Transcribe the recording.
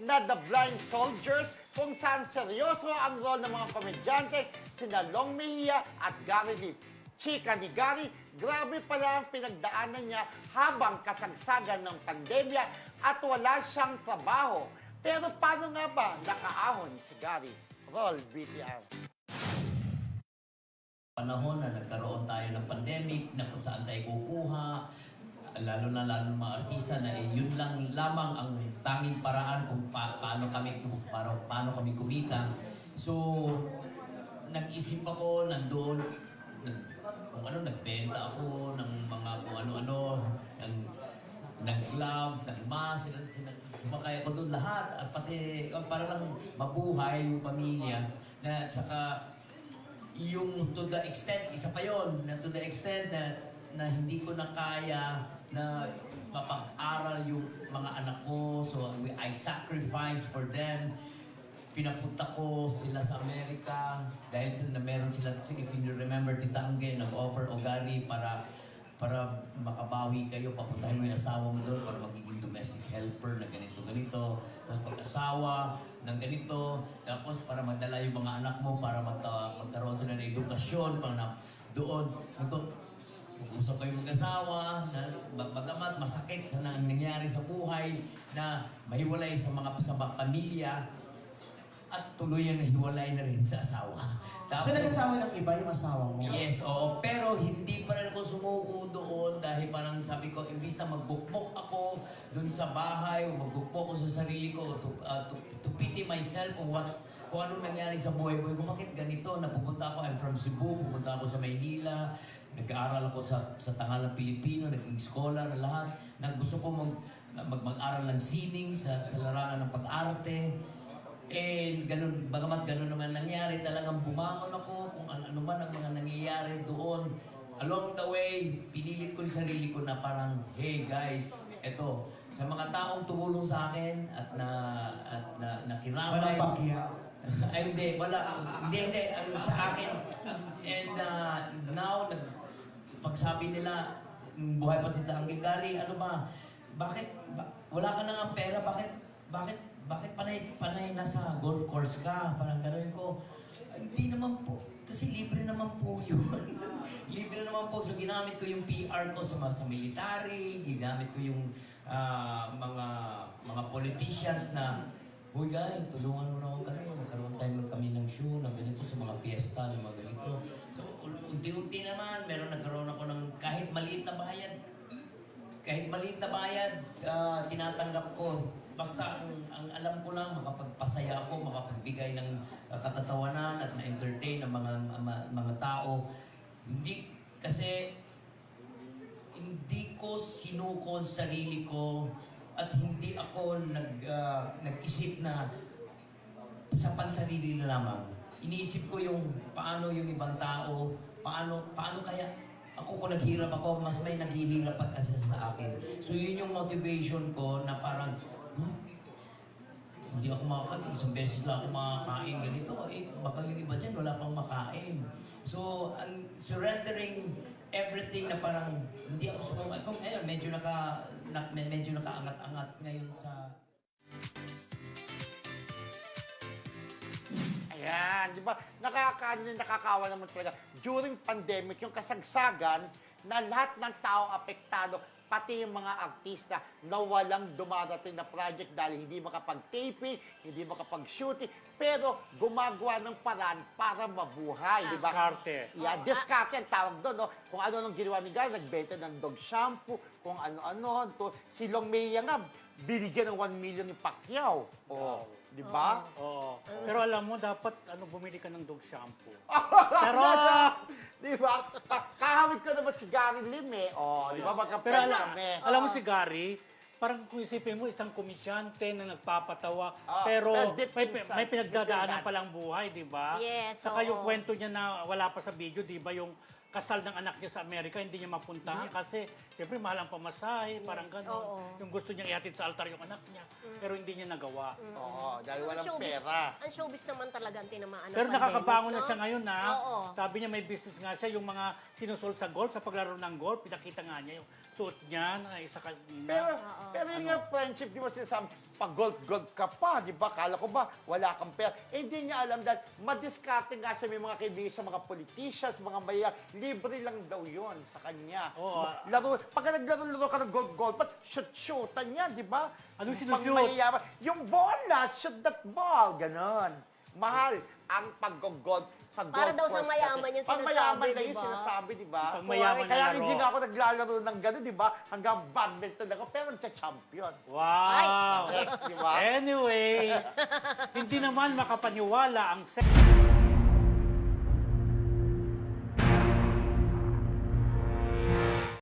na The Blind Soldiers kung saan seryoso ang role ng mga komedyante sina Long Mejia at Gary Lee. Chika ni Gary, grabe pala ang pinagdaanan niya habang kasagsagan ng pandemya at wala siyang trabaho. Pero paano nga ba nakaahon si Gary? Roll VTR. panahon na nagkaroon tayo ng pandemic na kung saan tayo kukuha lalo na lalo mga artista na eh, yun lang lamang ang tanging paraan kung pa- paano kami para, paano kami kumita. So nag-isip ako nandoon nag, kung ano nagbenta ako ng mga kung ano-ano ng ng gloves, ng mask, sumakay ako doon lahat. At pati uh, para lang mabuhay yung pamilya. Na saka yung to the extent, isa pa yon na to the extent na, na hindi ko na kaya na mapag-aral yung mga anak ko. So I sacrifice for them. Pinapunta ko sila sa Amerika dahil sila, na meron sila, if you remember, Tita Angge, nag-offer Gary para para makabawi kayo, papuntahin mo yung asawa mo doon para magiging domestic helper na ganito, ganito. Tapos pag-asawa ng ganito, tapos para madala yung mga anak mo para magka, magkaroon sila ng edukasyon, para na doon. Nagko, Mag-usap kayo mag-asawa, na mag- bagamat masakit sa nang nangyari sa buhay, na mahiwalay sa mga sa pamilya, at tuloy na hiwalay na rin sa asawa. So nag-asawa ng iba yung asawa mo? Yes, oo. Pero hindi pa rin ako sumuko doon dahil parang sabi ko, imbis na magbukbok ako doon sa bahay o magbukbok ako sa sarili ko to, uh, to, to pity myself kung what's kung anong nangyari sa buhay-buhay ko. Bakit ganito? Napupunta ako, I'm from Cebu, pupunta ako sa Maynila, nag-aaral ako sa, sa Tangalang Pilipino, naging scholar, lahat. Na gusto ko mag, mag, mag-aral ng sining sa, sa larangan ng pag-arte. And ganun, bagamat ganun naman nangyari, talagang bumangon ako kung ano, man ang mga nangyayari doon. Along the way, pinilit ko yung sarili ko na parang, hey guys, eto, sa mga taong tumulong sa akin at na at na nakiramay. Walang pagkiya. Ay, hindi, wala. Hindi, hindi. Ang sa akin. And uh, now, nag, pagsabi nila, "Mm, buhay pa si Tangging Gary, ano ba? Bakit, ba- wala ka na nga pera, bakit, bakit, bakit panay, panay nasa golf course ka? Parang gano'n ko. "Ay, Hindi naman po. Kasi libre naman po yun. libre naman po. So ginamit ko yung PR ko sa sa military, ginamit ko yung ah, mga mga politicians na Uy guys, tulungan mo na ako ganito. Magkaroon tayo kami ng show, ng ganito sa mga piyesta, ng mga ganito. So, un- unti-unti naman, meron nagkaroon ako ng kahit maliit na bayad. Kahit maliit na bayad, ah, tinatanggap ko. Basta ang, ang alam ko lang, makapagpasaya ako, makapagbigay ng ah, katatawanan at na-entertain ng mga, mga, mga tao. Hindi, kasi hindi ko sinuko ang sarili ko at hindi ako nag, ah, nag-isip na sa pansarili na lamang. Iniisip ko yung paano yung ibang tao, paano, paano kaya ako kung naghirap ako, mas may naghihirap pa kasi sa akin. So yun yung motivation ko na parang, huh? hindi ako makakain, isang beses lang ako makakain ganito, eh, baka yung iba dyan wala pang makain. So, ang surrendering everything na parang hindi ako sumama. Kung ayun, medyo naka, na, medyo nakaangat-angat ngayon sa Ayan, di ba? Nakaka, nakakawa naman talaga. During pandemic, yung kasagsagan na lahat ng tao apektado, pati yung mga artista na walang dumarating na project dahil hindi makapag-taping, hindi makapag-shooting, pero gumagawa ng paraan para mabuhay, di ba? Diskarte. Yeah, discarte ang tawag doon, no? Kung ano nang ginawa ni Gary, nagbenta ng dog shampoo, kung ano-ano. To, si Long Mejia nga, binigyan ng 1 million ni Pacquiao. Oh, di ba? Oo. Pero alam mo, dapat ano bumili ka ng dog shampoo. Pero, di ba? Ka- Kahawig ko naman si Gary Lim eh. Oh, di ba? Pero Magka-friends ala, kami. alam mo si Gary, parang kung isipin mo, isang komedyante na nagpapatawa, Ah, pero pero deep may, inside, may pinagdadaanan deep palang buhay, di ba? Yes, Saka oo. yung kwento niya na wala pa sa video, di ba? Yung kasal ng anak niya sa Amerika, hindi niya mapuntahan kasi siyempre mahal ang pamasahe, parang gano'n. oo. Yung gusto niyang ihatid sa altar yung anak niya, pero hindi niya nagawa. Oo, dahil walang Ang showbiz- pera. Ang showbiz naman talaga ang tinamaan ng Pero pandemic, nakakabangon na no? siya ngayon na. Oo. Sabi niya may business nga siya, yung mga sinusold sa golf, sa paglaro ng golf, pinakita nga niya yung suot niya na isa kanina. Pero, pero yung nga friendship, di ba sinasabi, pag golf-golf ka pa, di ba? Kala ko ba, wala kang pera. Eh, hindi niya alam dahil madiskarte nga siya may mga kaibigan sa mga politicians, mga maya, libre lang daw yon sa kanya. Oo. Laro, pagka naglaro-laro ka ng golf-golf, ba't shoot-shootan niya, di ba? Anong Pang sinushoot? mayayaman. Yung bola, shoot that ball, ganon. Mahal ang pag-golf sa golf Para daw sa course mayaman yung Pang sinasabi, mayaman na di yung ba? sinasabi, di ba? Pang mayaman na Kaya laro. hindi nga ako naglalaro ng gano'n, di ba? Hanggang badminton ako, pero nagcha-champion. Wow! Di ba? Anyway, hindi naman makapaniwala ang sex